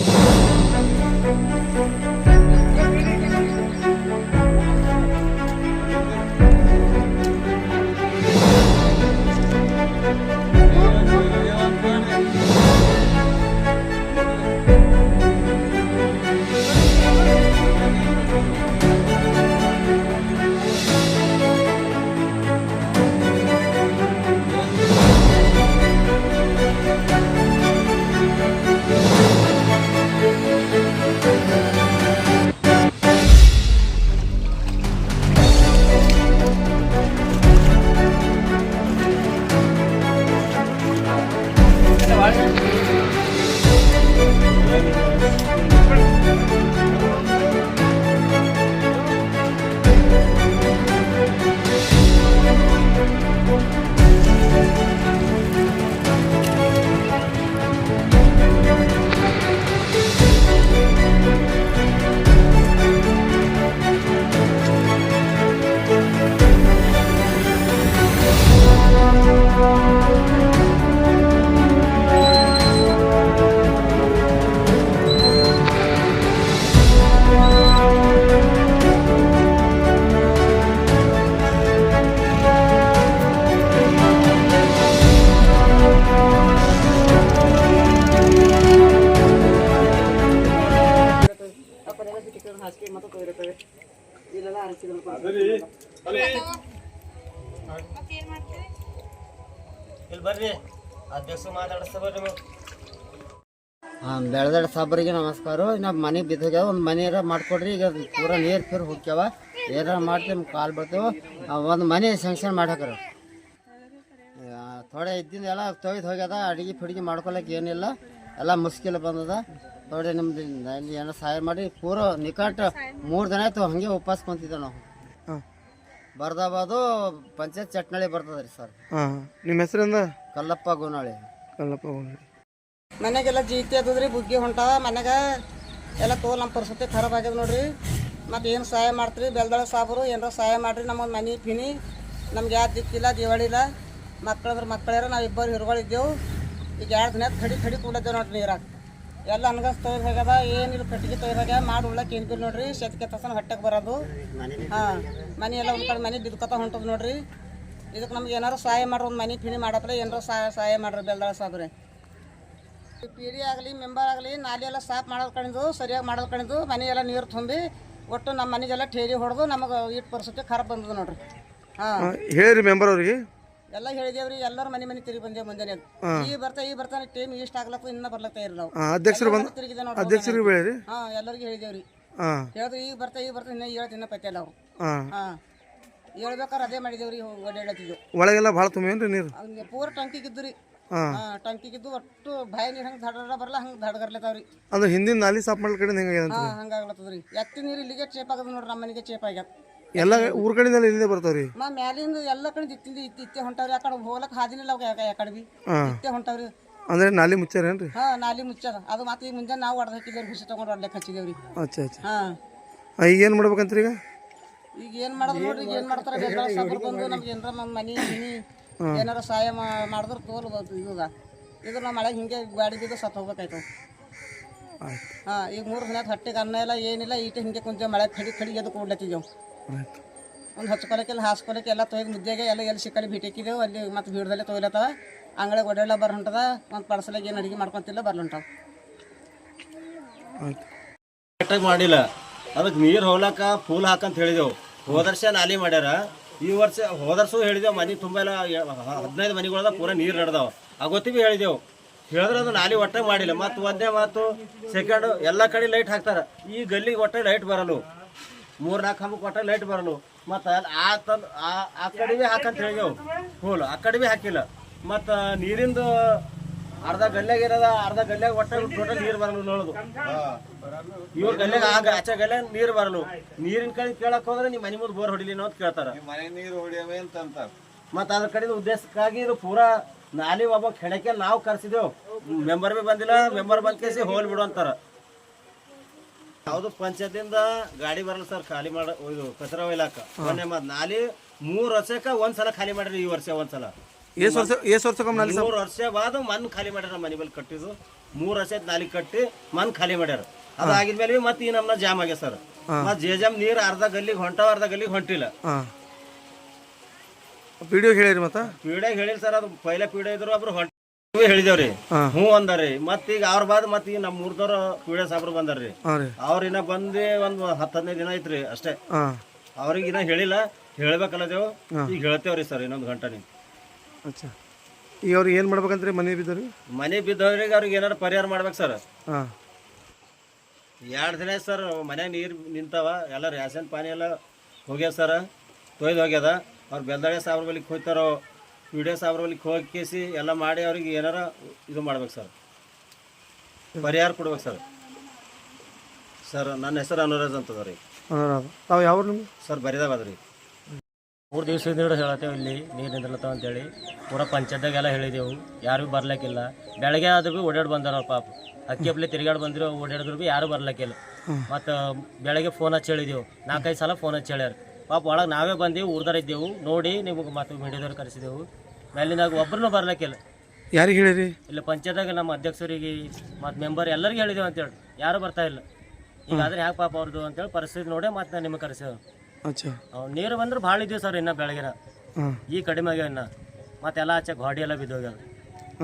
you ಹಾಂ ಬೆಳೆದಡ ಸಾಬ್ರಿಗೆ ನಮಸ್ಕಾರ. ನಾವು ಮನೆ ಬಿದ್ದೋಗ್ಯಾವ. ಒಂದು ಏನಾರ ಮಾಡ್ಕೊಡ್ರಿ. ಈಗ ಪೂರ ನೀರು ಫೀರ್ ಹೋಗ್ಯಾವ ಏನಾರ ಮಾಡ್ತೀವಿ ನಿಮ್ಗೆ ಕಾಲು ಬರ್ತೇವೆ. ಒಂದು ಮನೆ ಸ್ಯಾಂಕ್ಷನ್ ಮಾಡಾಕ್ರ ಥೋಡೆ ಇದ್ದಿಂದ ಎಲ್ಲ ತೊಯ್ದು ಹೋಗ್ಯದ. ಅಡಿಗೆ ಫಿಡಿಗೆ ಮಾಡ್ಕೊಳಕ್ಕೆ ಏನಿಲ್ಲ. ಎಲ್ಲ ಮುಸ್ಕಿಲ್ ಬಂದದ. ಥೋಡೆ ನಮ್ದು ಇಲ್ಲಿ ಏನೋ ಸಹಾಯ ಮಾಡಿ ಪೂರ ನಿಕಟ ಮೂರು ದಿನ ಆಯ್ತು ಹಂಗೆ ಉಪವಾಸ ಕುಂತಿದ್ದೆ ನಾವು. ಹಾಂ. ಬರ್ದಾಬಾದು ಪಂಚಾಯತ್ ಚಟ್ನಳ್ಳಿ ಬರ್ತದ್ರಿ ರೀ ಸರ್. ಹಾಂ ನಿಮ್ಮ ಹೆಸರಿಂದ ಕಲ್ಲಪ್ಪ ಗೋನಾಳಿ ಕಲ್ಲಪ್ಪ ಗೋನಾಳಿ ಮನೆಗೆಲ್ಲ ಜೀತಿ ಅದದ್ರಿ ಬುಗ್ಗಿ ಹೊಂಟಾವ ಮನೆಗ ಎಲ್ಲ ತೋಲ್ ನಮ್ಮ ಪರಿಸ್ಥಿತಿ ಖರಾಬ್ ಆಗ್ಯದ ನೋಡ್ರಿ. ಮತ್ತೆ ಏನು ಸಹಾಯ ಮಾಡ್ತೀರಿ? ಬೆಲ್ದಳ ಸಾಬರು ಏನಾರ ಸಹಾಯ ಮಾಡ್ರಿ ನಮ್ಮ ಮನೆ ಪಿನಿ ನಮ್ಗೆ ಯಾವ್ದು ದಿಕ್ಕಿಲ್ಲ ದಿವಾಳಿ ಇಲ್ಲ. ಮಕ್ಕಳಂದ್ರೆ ಮಕ್ಕಳ ನಾವು ಇಬ್ಬರು ಹಿರುಗಳಿದ್ದೆವು. ಈಗ ಎರಡು ದಿನ ಕಡಿ ಕಡಿ ಕೂಡದ್ದೇವೆ ನೋಡ್ರಿ ನೀರಾಗ ಎಲ್ಲ ಅನ್ಗಸ್ ತೊಯ್ದು ಹೋಗ್ಯದ ಏನಿಲ್ಲ ಕಟ್ಟಿಗೆ ತೊಯ್ದು ಹೋಗ್ಯ ಮಾಡಿ ಉಳ್ಳಕ್ಕೆ ಏನ್ಬಿಲ್ ನೋಡ್ರಿ, ಶೆತ್ಕೆ ತಸನ ಹೊಟ್ಟೆಗೆ ಬರೋದು. ಹಾಂ, ಮನೆ ಎಲ್ಲ ಉಳ್ಕೊಂಡು ಕಡೆ ಮನೆ ಬಿದ್ಕೊತ ಹೊಂಟದ ನೋಡ್ರಿ. ಇದಕ್ಕೆ ನಮ್ಗೆ ಏನಾರು ಸಹಾಯ ಮಾಡ್ರಿ, ಒಂದು ಮನೆ ಫಿಣಿ ಮಾಡತ್ತಲ್ಲ ಏನಾರು ಸಹಾಯ ಸಹಾಯ ಮಾಡ್ರಿ ಬೆಲ್ದಾಳ ಸಾಬ್ರೆ ಪಿ ಡಿ ಆಗಲಿ, ಮೆಂಬರ್ ಆಗಲಿ, ನಾಲಿ ಎಲ್ಲ ಸಾಫ್ ಮಾಡೋದು ಕಣಿದು, ಸರಿಯಾಗಿ ಮಾಡೋದು ಕಣಿದು, ಮನೆ ಎಲ್ಲ ನೀರು ತುಂಬಿ, ಒಟ್ಟು ನಮ್ಮ ಮನೆಗೆಲ್ಲ ಠೇರಿ ಹೊಡೆದು ನಮಗೆ ಇಟ್ಟು ಪರಿಸ್ಥಿತಿ ಖರಾಬ್ ಬಂದದ ನೋಡ್ರಿ. ಹಾಂ. ಹೇಳಿ ಮೆಂಬರ್ ಅವ್ರಿಗೆ. ಎಲ್ಲ ಹೇಳಿದೇವ್ರಿ ಎಲ್ಲರೂ ಮನೆ ಮನೆ ತಿರುಗಿ ಬಂದೇವ್ ಮುಂಜಾನೆ ಈ ಬರ್ತಾ ಈ ಬರ್ತಾನೆ ಟೈಮ್ ಇಷ್ಟ ಆಗ್ಲಕ್ಕೂ ಇನ್ನ ಬರ್ಲಕ್ಕ ಇರಿ ನಾವು ಅಧ್ಯಕ್ಷರು ಬಂದು ತಿರುಗಿದೆ ಅಧ್ಯಕ್ಷರಿಗೆ ಹಾಂ ಎಲ್ಲರಿಗೂ ಹೇಳಿದೇವ್ರಿ. ಹೇಳಿದ್ರು ಈಗ ಬರ್ತಾ ಈಗ ಬರ್ತಾ ಇನ್ನ ಏಳು ದಿನ ಪತ್ತೆ ನಾವು ಹಾ. ಹಾ. ಹೇಳ್ಬೇಕಾರೆ ಅದೇ ಮಾಡಿದೇವ್ರಿ ಓಡಾಡತ್ತಿದ್ದು ಒಳಗೆಲ್ಲ ಬಹಳ ತುಂಬೇನ್ರಿ ನೀರು? ಪೂರ ಟಂಕಿಗಿದ್ದು ರೀ ಟಂಕಿಗಿದ್ದು ಒಟ್ಟು ಬಾಯಿ ನೀರು ಹಂಗೆ ದಡ ಬರಲ್ಲ ಹಂಗೆ ದಡ್ಗರ್ಲತ್ತಾವ್ರಿ ಅಂದ್ರೆ ಹಿಂದಿನ ನಾಲಿ ಸಾಪ್ ಮಾಡ್ಲ ಕಡೆ ಹೆಂಗೆ ಹಂಗಾಗ್ಲತ್ತದ್ರಿ. ಎತ್ತಿ ನೀರು ಇಲ್ಲಿಗೆ ಚೇಪ್ ಆಗದ ನೋಡ್ರಿ ನಮ್ಮ ಮನೆಗೆ ಚೇಪ್ ಆಗ್ಯಾದ. ಎಲ್ಲ ಊರ ಇಲ್ಲಿಂದ ಇಲ್ಲೇ ಬರ್ತಾವ್ರಿ? ಮಾ ಮ್ಯಾಲಿಂದ ಎಲ್ಲ ಕಡೆ ಇತ್ತಿಂದ ಇತ್ತಿ ಇತ್ತೆ ಹೊಂಟಾವ್ರಿ. ಆ ಕಡೆ ಹೋಗಲಕ್ ಹಾದಿನಿಲ್ಲ ಅವಾಗ ಯಾಕ ಯಾಕಡೆ ಬಿ. ಇತ್ತೆ ಹೊಂಟಾವ್ರಿ. ಅಂದ್ರೆ ನಾಲಿ ಮುಚ್ಚಾರೇನ್ರಿ ಹಾ ನಾಲಿ ಮುಚ್ಚದ ಅದು ಮತ್ತೆ ಈಗ ಮುಂಜಾನೆ ನಾವು ಹೊಡೆದ ಹಾಕಿದೇವ್ರಿ ಹುಸಿ ತಗೊಂಡು ಹೊಡ್ಲಿಕ್ಕೆ ಹಚ್ಚಿದೇವ್ರಿ ಅಚ್ಚಾ ಅಚ್ಚಾ. ಹಾ. ಈಗ ಏನು ಮಾಡ್ಬೇಕಂತ್ರಿ ಈಗ? ಈಗ ಏನ್ ಮಾಡೋದು ನೋಡ್ರಿ ಈಗ ಏನ್ ಮಾಡ್ತಾರ ಸಬ್ರು ಬಂದು ನಮ್ಗೆ ಏನಾರ ನಮ್ಮ ಮನಿ ಮನಿ ಏನಾರ ಸಹಾಯ ಮಾ- ಮಾಡಿದ್ರೆ ತೋಲ್ ಇವಾಗ. ಇದು ನಮ್ಮ ಮಳೆ ಹಿಂಗೆ ಗಾಡಿ ಬಿದ್ದು ಸತ್ತು ಹೋಗ್ಬೇಕಾಯ್ತು. ಆಯ್ತು. ಹಾ ಈಗ ಮೂರು ದಿನ ಹೊಟ್ಟೆಗೆ ಅನ್ನ ಇಲ್ಲ ಏನಿಲ್ಲ ಈಟ ಹಿಂಗೆ ಕುಂತ ಮಳೆ ಕಡಿ ಕಡಿ ಎದ್ದು ಕೂಡ್ಲತ್ತಿದ್ದೆವು ಒಂದು ಹಚ್ಕೊಳಕ್ಕೆಲ್ಲ ಹಾಸ್ಕೊಳಕ್ಕೆ ಎಲ್ಲ ತೊಯ್ದು ಮುದ್ದೆಗೆ ಎಲ್ಲ ಎಲ್ಲಿ ಸಿಕ್ಕಲ್ಲಿ ಭೇಟಿಕ್ಕಿದೆವು ಅಲ್ಲಿ ಮತ್ತೆ ಬೀಡದಲ್ಲೇ ತೊಯ್ಲತ್ತವ. ಅಂಗಡಿಗೆ ಒಡೆಲ್ಲ ಬರ ಹೊಂಟದ ಒಂದು ಪರ್ಸಲಾಗಿ ಏನು ಅಡುಗೆ ಮಾಡ್ಕೊಂತಿಲ್ಲ ಬರ್ಲಂಟಾವ ಆಯ್ತು. ಕರೆಕ್ಟಾಗಿ ಮಾಡಿಲ್ಲ. ಅದಕ್ಕೆ ನೀರು ಹೋಗ್ಲಾಕ ಫೂಲ್ ಹಾಕಂತ ಹೇಳಿದೆವು. ಹೋದ ವರ್ಷ ನಾಲಿ ಮಾಡ್ಯಾರ. ಈ ವರ್ಷ ಹೋದ ವರ್ಷ ಹೇಳಿದೆವು ಮನೆ ತುಂಬ ಎಲ್ಲ ಹದಿನೈದು ಮನೆಗಳದ ಪೂರ ನೀರು ನಡೆದವು. ಆಗೊತ್ತಿ ಭೀ ಹೇಳಿದೆವು. ಹೇಳಿದ್ರೆ ಅದು ನಾಲಿ ಒಟ್ಟೆ ಮಾಡಿಲ್ಲ. ಮತ್ತು ಒಂದೇ ಮಾತು ಸೆಕೆಂಡು ಎಲ್ಲ ಕಡೆ ಲೈಟ್ ಹಾಕ್ತಾರ. ಈ ಗಲ್ಲಿಗೆ ಒಟ್ಟೆ ಲೈಟ್ ಬರಲು ಮೂರು ನಾಲ್ಕು ಹಂಬ ಕೊಟ್ಟ ಲೈಟ್ ಬರಲು ಮತ್ತ ಆ ತಂದು ಆ ಆ ಕಡೆ ಭೀ ಹಾಕಂತ ಹೇಳಿದೆವು ಹೋಲ್ ಆ ಕಡೆ ಭೀ ಹಾಕಿಲ್ಲ. ಮತ್ತ ನೀರಿಂದು ಅರ್ಧ ಗಲ್ಯಾಗ ಇರೋದ ಅರ್ಧ ಗಲ್ಯಾಗ ಒಟ್ಟ ಟೋಟಲ್ ನೀರು ಬರಲು ನೋಡೋದು. ಇವ್ರ ಗಲ್ಯಾಗ ಆಗ ಆಚೆ ಗಲ್ಲೆ ನೀರು ಬರಲು ನೀರಿನ ಕಡೆ ಕೇಳಕ್ ಹೋದ್ರೆ ನಿಮ್ಮ ಮನೆ ಮುಂದೆ ಬೋರ್ ಹೊಡಿಲಿ ಅಂತ ಕೇಳ್ತಾರ. ಮನೆ ನೀರು ಹೊಡಿಯವೆ ಅಂತ ಮತ್ತ ಅದ್ರ ಕಡೆ ಉದ್ದೇಶಕ್ಕಾಗಿ ಇದು ಪೂರಾ ನಾಲಿ ಒಬ್ಬ ಕೆಣಕೆ ನಾವು ಕರ್ಸಿದೆವು. ಮೆಂಬರ್ ಬಿ ಬಂದಿಲ್ಲ ಮೆಂಬರ್ ಬಂದ್ ಕೇಸಿ ಹೋಲ್ ಬಿಡು ಅಂತಾರ. ಯಾವ್ದು ಪಂಚಾಯತಿಂದ ಗಾಡಿ ಬರಲ್ಲ ಸರ್ ಖಾಲಿ ಮಾಡ ಇದು ಕಚರ ಒಯ್ಲಾಕ ಮೊನ್ನೆ ಮತ್ ನಾಲಿ ಮೂರ್ ವರ್ಷಕ್ಕ ಒಂದ್ಸಲ ಖಾಲಿ ಮಾಡ್ರಿ ಈ ವರ್ಷ ಒಂದ್ಸಲ ಎಷ್ಟು ವರ್ಷ ಎಷ್ಟು ವರ್ಷಕ್ಕೊಮ್ಮೆ ನಾಲಿ ಸಾಬ್ ಮೂರು ವರ್ಷ ಬಾದ ಮನ್ ಖಾಲಿ ಮಾಡ್ಯಾರ ಮನಿ ಮೇಲೆ ಕಟ್ಟಿದ್ದು. ಮೂರು ವರ್ಷ ಆಯ್ತು ನಾಲಿ ಕಟ್ಟಿ ಮನ್ ಖಾಲಿ ಮಾಡ್ಯಾರ. ಅದಾಗಿದ್ಮೇಲೆ ಮತ್ತೆ ಈ ನಮ್ನ ಜಾಮ್ ಆಗ್ಯ ಸರ್. ಮತ್ತೆ ಜೆ ಜಾಮ್ ನೀರು ಅರ್ಧ ಗಲ್ಲಿಗೆ ಹೊಂಟಾವ ಅರ್ಧ ಗಲ್ಲಿಗೆ ಹೊಂಟಿಲ್ಲ. ವಿಡಿಯೋ ಹೇಳಿರಿ ಮತ್ತೆ? ವಿಡಿಯೋ ಹೇಳಿಲ್ಲ ಸರ್ ಅದು ಪೈಲೆ ಪೀಡೆ ಇದ್ರು ಒಬ್ರು ಹೊಂಟ ಹೇಳಿದೇವ್ರಿ. ಹ್ಞೂ ಅಂದಾರಿ ಮತ್ತೀಗ ಈಗ ಅವ್ರ ಬಾದ್ ಮತ್ತೆ ಈಗ ನಮ್ಮ ಮೂರ್ದವ್ರ ಪೀಡೆ ಸಾಬ್ರು ಬಂದಾರ್ರಿ. ಅವ್ರಿನ ರೀ. ಅವ್ರ ಇನ್ನ ಬಂದು ಒಂದು ಹತ್ತು ಹದಿನೈದು ದಿನ ಐತ್ರಿ ಅಷ್ಟೇ. ಅವ್ರಿಗೆ ಇನ್ನ ಹೇಳಿಲ್ಲ. ಹೇಳ್ಬೇಕಲ್ಲದೇವು. ಈಗ ಹೇಳ್ತೇವ್ರಿ ಸರ್ ಇನ್ನೊಂದು ಗಂಟೆ ನೀವು ಅಚ್ಚಾ. ಈಗ ಅವ್ರಿಗೆ ಏನು ಮಾಡ್ಬೇಕಂತ್ರಿ ಮನೆ ಬಿದ್ದವ್ರಿ? ಮನೆ ಬಿದ್ದವ್ರಿಗೆ ಅವ್ರಿಗೆ ಏನಾರ ಪರಿಹಾರ ಮಾಡ್ಬೇಕು ಸರ್. ಎರಡ್ ದಿನ ಸರ್ ಮನೆ ನೀರು ನಿಂತಾವ. ಎಲ್ಲ ರ್ಯಾಸನ್ ಪಾನಿ ಎಲ್ಲ ಹೋಗ್ಯದ ಸರ್. ತೊಯ್ದು ಹೋಗ್ಯದ. ಅವ್ರ ಬೆಲ್ದಾಳೆ ಸಾಬ್ರ ಬಳಿಗೆ ಹೋಗ್ತಾರೋ ವಿಡಿಯೋ ಡಿ ಎಸ್ ಹೋಗಿ ಕೇಸಿ ಎಲ್ಲ ಮಾಡಿ ಅವ್ರಿಗೆ ಏನಾರ ಇದು ಮಾಡ್ಬೇಕು ಸರ್. ಪರಿಹಾರ ಕೊಡ್ಬೇಕು ಸರ್. ಸರ್ ನನ್ನ ಹೆಸರು ಅನುರಾಜ್ ಅಂತದ ರೀ ಅನುರಾಧ. ತಾವು ಯಾವ ನಿಮ್ಗೆ ಸರ್ ಬರಿದಾವದ ರೀ. ಮೂರು ದಿವಸದಿಂದ ಹೇಳತ್ತೇವೆ ಇಲ್ಲಿ ನೀರು ನಿಂದ್ರಲತ್ತಾವ ಅಂತೇಳಿ. ಪೂರ ಪಂಚಾಯತ್ದಾಗೆಲ್ಲ ಹೇಳಿದೆವು. ಯಾರು ಬರ್ಲಿಕ್ಕಿಲ್ಲ. ಬೆಳಗ್ಗೆ ಆದ್ರೂ ಭೀ ಓಡಾಡಿ ಬಂದಾರ ಅವ್ರ ಪಾಪ. ಅಕ್ಕಿ ಹಪ್ಲಿ ತಿರುಗಾಡಿ ಬಂದ್ರು ಓಡಾಡಿದ್ರು ಬಿ ಯಾರು ಬರ್ಲಿಕ್ಕಿಲ್ಲ. ಮತ್ತು ಬೆಳಗ್ಗೆ ಫೋನ್ ಹಚ್ಚಿ ಹೇಳಿದೆವು. ನಾಲ್ಕೈದು ಸಲ ಫೋನ್ ಹಚ್ಚಿ ಹೇಳ್ಯಾರ. ಪಾಪ ಒಳಗೆ ನಾವೇ ಬಂದೆವು ಊರ್ದಾರ ಇದ್ದೆವು. ನೋಡಿ ನಿಮಗೆ ಮತ್ತು ಮೀಡಿಯಾದವ್ರು ಕರೆಸಿದೆವು. ಮೇಲಿನಾಗ ಒಬ್ಬರನ್ನೂ ಬರ್ಲಕ್ಕಿಲ್ಲ ಯಾರಿಗೆ ಹೇಳಿರಿ? ಇಲ್ಲ ಪಂಚಾಯತ್ದಾಗ ನಮ್ಮ ಅಧ್ಯಕ್ಷರಿಗೆ ಮತ್ತು ಮೆಂಬರ್ ಎಲ್ಲರಿಗೂ ಹೇಳಿದೆವು ಅಂತೇಳಿ ಯಾರು ಬರ್ತಾ ಇಲ್ಲ. ಈಗಾದ್ರೆ ಯಾಕೆ ಪಾಪ ಅವ್ರದ್ದು ಅಂತೇಳಿ ಪರಿಸ್ಥಿತಿ ನೋಡೇ ಮತ್ತೆ ನಾನು ನಿಮಗೆ ಕರೆಸೇವು ಅಚ್ಚಾ. ಅವ್ ನೀರು ಬಂದ್ರೆ ಭಾಳ ಇದ್ದೀವಿ ಸರ್ ಇನ್ನ ಬೆಳಗಿನ. ಹಾಂ. ಈ ಕಡಿಮೆ ಆಗ್ಯಾವ ಇನ್ನ. ಮತ್ತೆಲ್ಲ ಆಚೆ ಗಾಡಿ ಎಲ್ಲ ಬಿದ್ದೋಗ್ಯಾವ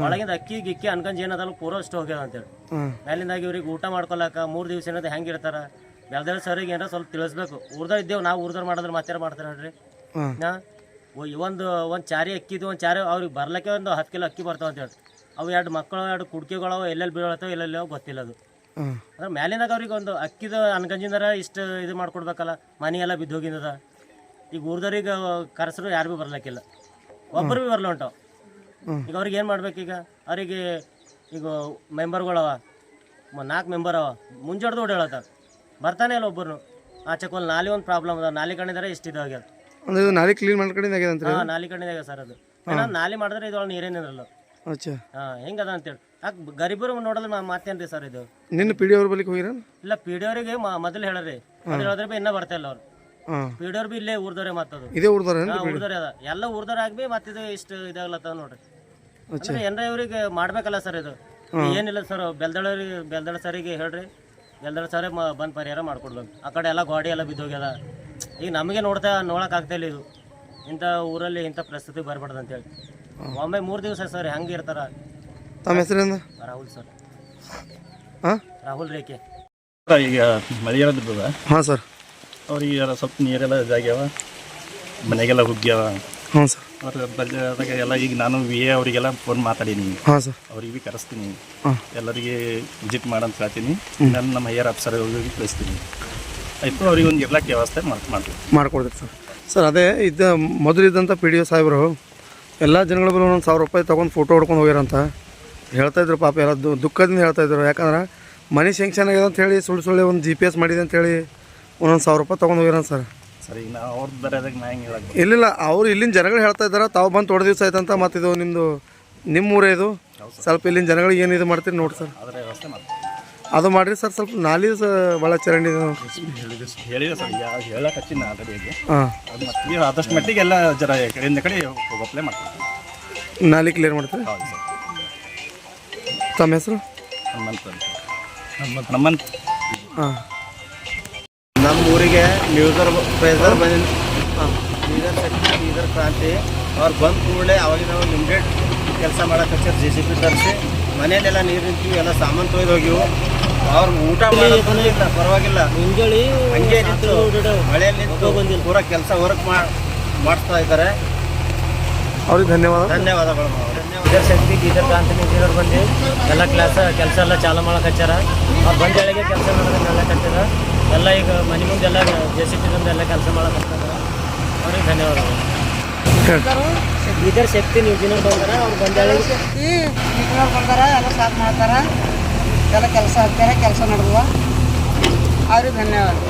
ಒಳಗಿಂದ ಅಕ್ಕಿ ಗಿಕ್ಕಿ ಅನ್ಕಂಜ್ ಏನದಲ್ಲ ಪೂರ ಅಷ್ಟು ಹೋಗ್ಯಾವ ಅಂತೇಳಿ ಹಾಂ. ಮೇಲಿಂದಾಗಿ ಇವ್ರಿಗೆ ಊಟ ಮಾಡ್ಕೊಳಕ ಮೂರು ದಿವಸ ಏನದ ಹೆಂಗೆ ಇರ್ತಾರ? ಬೆಳ್ದೇಳ ಸರಿಗೆ ಏನಾರ ಸ್ವಲ್ಪ ತಿಳಿಸ್ಬೇಕು. ಊರ್ದಾರ ಇದ್ದೇವ್ ನಾವು ಊರ್ದಾರ ಮಾಡಿದ್ರೆ ಮತ್ತೆ ಮಾಡ್ತಾರೆ ನೋಡ್ರಿ ಹಾಂ. ನಾ ಒಂದು ಒಂದು ಚಾರಿ ಅಕ್ಕಿದು ಒಂದು ಚಾರಿ ಅವ್ರಿಗೆ ಬರ್ಲಿಕ್ಕೆ ಒಂದು ಹತ್ತು ಕಿಲೋ ಅಕ್ಕಿ ಬರ್ತಾವ ಅಂತೇಳಿ. ಅವು ಎರಡು ಮಕ್ಕಳು ಎರಡು ಕುಡ್ಕಿಗಳು ಎಲ್ಲೆಲ್ಲಿ ಬೀಳತ್ತವ ಎಲ್ಲೆಲ್ಲಿ ಗೊತ್ತಿಲ್ಲ ಅದು. ಅಂದ್ರೆ ಮ್ಯಾಲಿನಾಗ ಅವ್ರಿಗೆ ಒಂದು ಅಕ್ಕಿದ ಅನ್ಗಂಜಿಂದಾರ ಇಷ್ಟು ಇದು ಮಾಡ್ಕೊಡ್ಬೇಕಲ್ಲ ಮನೆ ಎಲ್ಲ ಬಿದ್ದು ಹೋಗಿಂದದ ಈಗ ಊರ್ದವ್ರಿಗೆ ಕರೆಸರು ಯಾರು ಭೀ ಬರ್ಲಿಕ್ಕಿಲ್ಲ. ಒಬ್ಬರು ಭೀ ಬರ್ಲ ಹೊಂಟಾವ ಈಗ ಅವ್ರಿಗೆ ಏನು ಮಾಡ್ಬೇಕೀಗ ಅವರಿಗೆ ಈಗ ಮೆಂಬರ್ಗಳವ ನಾಲ್ಕು ಮೆಂಬರ್ ಅವ ಮುಂಜಾಡ್ದು ಓಡಾಡತ್ತಾರ. ಬರ್ತಾನೆ ಇಲ್ಲ ಒಬ್ಬರು ಆಚೆಗೆ ಒಂದು ನಾಲಿ ಒಂದು ಪ್ರಾಬ್ಲಮ್ ಅದ ನಾಲಿ ಕಣ್ಣಿದಾರ ಇಷ್ಟು ಇದಾಗ್ಯದ ಅಂದ್ರೆ ಇದು ಕ್ಲೀನ್ ಕ್ಲೀನ್ ಆಗಿದೆ ಅಂತ ಹಾಂ ನಾಲಿ ಕಣ್ಣಿದಾಗ ಸರ್ ಅದು? ಏನೋ ನಾಲಿ ಮಾಡಿದ್ರೆ ಇದು ನೀರೇನಿರಲ್ಲ ಅಚ್ಚಾ. ಹಾಂ ಹೆಂಗದ ಅಂತೇಳಿ ಯಾಕೆ ಗರೀಬರು ನಾನು ಮಾತೇನ್ರಿ ಸರ್ ಇದು. ನಿನ್ನ ಪಿ ಡಿ ಅವ್ರ ಬಳಿಗೆ ಹೋಗಿರ ಇಲ್ಲ ಪಿ ಡಿ ಅವರಿಗೆ ಮೊದಲು ಹೇಳ್ರಿ. ಮೊದಲು ಹೇಳಿದ್ರೆ ಬಿ ಇನ್ನೂ ಬರ್ತಾ ಇಲ್ಲ ಅವ್ರು. ಪಿ ಡಿ ಅವ್ರು ಬಿ ಇಲ್ಲೇ ಊರ್ದವ್ರೆ ಮಾತದು ಇದೇ ಊರ್ದವ್ರ ಊರ್ದವ್ರೆ ಅದ. ಎಲ್ಲ ಊರ್ದವ್ರ ಆಗ್ಬಿ ಮತ್ತಿದು ಇಷ್ಟು ಇದಾಗ್ಲತ್ತದ ನೋಡ್ರಿ. ಅಂದ್ರೆ ಏನ್ರ ಇವ್ರಿಗೆ ಮಾಡ್ಬೇಕಲ್ಲ ಸರ್ ಇದು. ಏನಿಲ್ಲ ಸರ್ ಬೆಲ್ದಳರಿಗೆ ಬೆಲ್ದಳ ಸರಿಗೆ ಹೇಳ್ರಿ. ಬೆಲ್ದಳ ಸರ್ ಬಂದ್ ಪರಿಹಾರ ಮಾಡ್ಕೊಡ್ಬೇಕು. ಆ ಕಡೆ ಎಲ್ಲ ಗಾಡಿ ಎಲ್ಲ ಬಿದ್ದೋಗ್ಯದ. ಈಗ ನಮಗೆ ನೋಡ್ತಾ ನೋಡಕ್ ಆಗ್ತಾ ಇಲ್ಲ ಇದು. ಇಂಥ ಊರಲ್ಲಿ ಇಂಥ ಪರಿಸ್ಥಿತಿ ಬರಬಾರ್ದು ಅಂತೇಳಿ. ಒಮ್ಮೆ ಮೂರು ದಿವಸ ಸರ್ ಹೆಂಗೆ ಇರ್ತಾರ? ತಮ್ಮ ಹೆಸರಿಂದ ರಾಹುಲ್ ಸರ್. ಹಾಂ? ರಾಹುಲ್ ರೇಖೆ. ಈಗ ಮಳೆ ಹಾಂ ಸರ್. ಅವ್ರಿಗೆ ಎಲ್ಲ ಸ್ವಲ್ಪ ನೀರೆಲ್ಲ ಇದಾಗ್ಯಾವ ಮನೆಗೆಲ್ಲ ಹುಗ್ಗ್ಯಾವ ಹ್ಞೂ ಸರ್. ಅವ್ರ ಬಜಾರ್ದಾಗ ಎಲ್ಲ ಈಗ ನಾನು ವಿ ಎ ಅವರಿಗೆಲ್ಲ ಫೋನ್ ಮಾತಾಡೀನಿ. ಹಾಂ ಸರ್. ಅವ್ರಿಗೆ ಭೀ ಕರೆಸ್ತೀನಿ. ಎಲ್ಲರಿಗೆ ವಿಸಿಟ್ ಮಾಡಂತ ಹೇಳ್ತೀನಿ. ನಾನು ನಮ್ಮ ಹೈಯರ್ ಆಫೀಸರ್ ಅವ್ರಿಗೆ ಕಳಿಸ್ತೀನಿ. ಆಯಿತು ಅವ್ರಿಗೆ ಒಂದು ಇರ್ಲಕ್ಕೆ ವ್ಯವಸ್ಥೆ ಮಾಡಿ ಮಾಡ್ತೀವಿ. ಮಾಡ್ಕೊಡ್ತೀವಿ ಸರ್. ಸರ್ ಅದೇ ಇದ್ದ ಮೊದಲಿದ್ದಂಥ ಪಿ ಡಿ ಒ ಸಾಹೇಬರು ಎಲ್ಲ ಜನಗಳ ಬರೋ ಒಂದು ಸಾವಿರ ರೂಪಾಯಿ ತೊಗೊಂಡು ಫೋಟೋ ಹೊಡ್ಕೊಂಡು ಹೋಗ್ಯಾರಂತ. ಹೇಳ್ತಾ ಇದ್ರು ಪಾಪ ಎಲ್ಲ ದು- ದುಃಖದಿಂದ ಹೇಳ್ತಾ ಇದ್ರು. ಯಾಕಂದ್ರೆ ಮನೆ ಸೆಂಕ್ಷನ್ ಆಗಿದೆ ಅಂತ ಹೇಳಿ ಸುಳ್ಳು ಸುಳ್ಳು ಒಂದು ಜಿ ಪಿ ಎಸ್ ಮಾಡಿದೆ ಅಂತ ಹೇಳಿ ಒಂದೊಂದು ಸಾವಿರ ರೂಪಾಯಿ ತೊಗೊಂಡು ಹೋಗ್ಯಾರ ಸರ್. ಸರಿ ನಾವು ಅವ್ರದ್ದು ಅದಕ್ಕೆ ನಾ ಹೆಂಗೆ ಹೇಳಕ್ಕೆ ಇಲ್ಲಿಲ್ಲ ಅವ್ರು ಇಲ್ಲಿನ ಜನಗಳು ಹೇಳ್ತಾ ಇದ್ದಾರೆ ತಾವು ಬಂದು ತೊಡೆ ದಿವಸ ಆಯ್ತಂತ ಮತ್ತಿದು ನಿಮ್ಮದು ನಿಮ್ಮ ಊರೇ ಇದು. ಸ್ವಲ್ಪ ಇಲ್ಲಿನ ಜನಗಳಿಗೆ ಏನು ಇದು ಮಾಡ್ತೀರಿ ನೋಡಿ ಸರ್. ಅದರ ವ್ಯವಸ್ಥೆ ಮಾಡ್ತೀವಿ. ಅದು ಮಾಡಿರಿ ಸರ್ ಸ್ವಲ್ಪ ನಾಲಿ ಸ ಭಾಳ ಚರಂಡಿ ಹೇಳಿದೆ ಹೇಳಿದೆ ಸರ್. ಯಾವ ಹೇಳಕ್ಕೆ ಹಚ್ಚಿನ ಹಾಂ. ಅದು ಮತ್ತೆ ಆದಷ್ಟು ಮಟ್ಟಿಗೆ ಎಲ್ಲ ಜರ ಈ ಕಡೆಯಿಂದ ಕಡೆ ಹೋಗಪ್ಲೇ ಮಾಡ್ತೀವಿ ನಾಲಿ ಕ್ಲಿಯರ್ ಮಾಡ್ತೀರಿ? ಹೌದು ಸರ್. ತಮ್ಮ ಹೆಸರು? ಹನುಮಂತ ಅಂತ. ಹನುಮಂತ. ಹನುಮಂತ್. ಹಾಂ. ನಮ್ಮ ಊರಿಗೆ ನ್ಯೂಸರ್ ಪ್ರೈಸರ್ ಬಂದ ಬೀದರ್ ಶಕ್ತಿ ಬೀದರ್ ಕ್ರಾಂತಿ. ಅವ್ರು ಬಂದ ಕೂಡಲೇ ಅವಾಗ ನಾವು ಲಿಮಿಟೆಡ್ ಕೆಲಸ ಮಾಡಕ್ಕೆ ಹಚ್ಚಾರ ಜೆ ಸಿ ಪಿ ತರಿಸಿ. ಮನೆಯಲ್ಲೆಲ್ಲ ನೀರು ನಿಂತೀವಿ ಎಲ್ಲ ಸಾಮಾನು ತೊಯ್ದು ಹೋಗಿವು. ಅವ್ರು ಊಟ ಮಾಡೋದಿಲ್ಲ ಪರವಾಗಿಲ್ಲ. ಮುಂಜಾನೆ ಹಂಗೆ ನಿಂತು ಮಳೆಯಲ್ಲಿ ನಿಂತು ಪೂರ ಕೆಲಸ ವರ್ಕ್ ಮಾಡಿಸ್ತಾ ಇದ್ದಾರೆ. ಅವ್ರಿಗೆ ಧನ್ಯವಾದ. ಧನ್ಯವಾದಗಳು ಧನ್ಯವಾದ ಶಕ್ತಿ ಬೀದರ್ ಕ್ರಾಂತಿ ಇಂಜಿನಿಯರ್ ಬಂದು ಎಲ್ಲ ಕ್ಲಾಸ್ ಕೆಲಸ ಎಲ್ಲ ಚಾಲು ಮಾಡಕ್ ಹಚ್ಚಾರ. ಅವ್ರು ಬಂದ ಹೇಳಿಗೆ ಕೆಲಸ ಮಾಡೋದನ್ನೆಲ್ಲ ಹಚ್ಚಾರ ಎಲ್ಲ ಈಗ ಮನೆ ಮುಂದೆ ಎಲ್ಲ ಜೆ ಸಿ ಪಿ ಎಲ್ಲ ಕೆಲಸ ಮಾಡಕ್ ಹಚ್ಚಾರ. ಅವ್ರಿಗೆ ಧನ್ಯವಾದಗಳು. ಬೀದರ್ ಶಕ್ತಿ ಇಂಜಿನಿಯರ್ ಬಂದಾರ? ಅವ್ರು ಬಂದ ಶಕ್ತಿ ಬಂದಾರ ಎಲ್ಲ ಸಾಥ್ ಮಾಡ್ತಾರ. ಎಲ್ಲ ಕೆಲಸ ಆಗ್ತಾರೆ ಕೆಲಸ ನಡೆದವ. ಅವ್ರಿಗೆ ಧನ್ಯವಾದ.